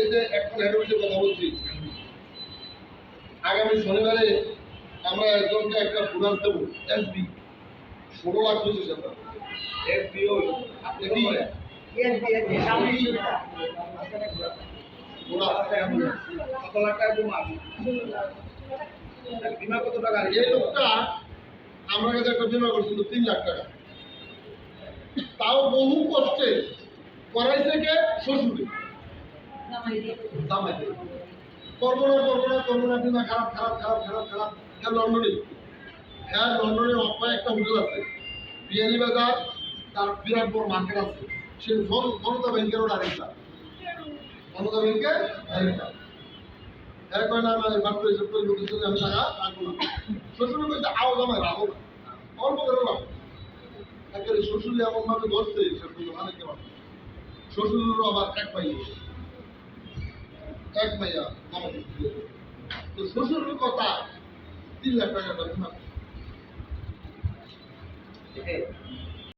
এই যে এখন কথা বলছি। আগামী শনিবারে আমরা একজনকে একটা দেবো এসবি ষোলো লাখ পঁচিশ হাজার বিমা কত টাকা এই লোকটা আমার কাছে একটা বিমা করছিল তিন লাখ টাকা। তাও বহু কষ্টে করাইছে কে? শ্বশুরে হ্যাঁ হ্যাঁ শ্বশুর আবার এক ভাই এক ভাইয়া আমাকে। তো শ্বশুরের কথা তিন লাখ টাকা বিমা ঠিক আছে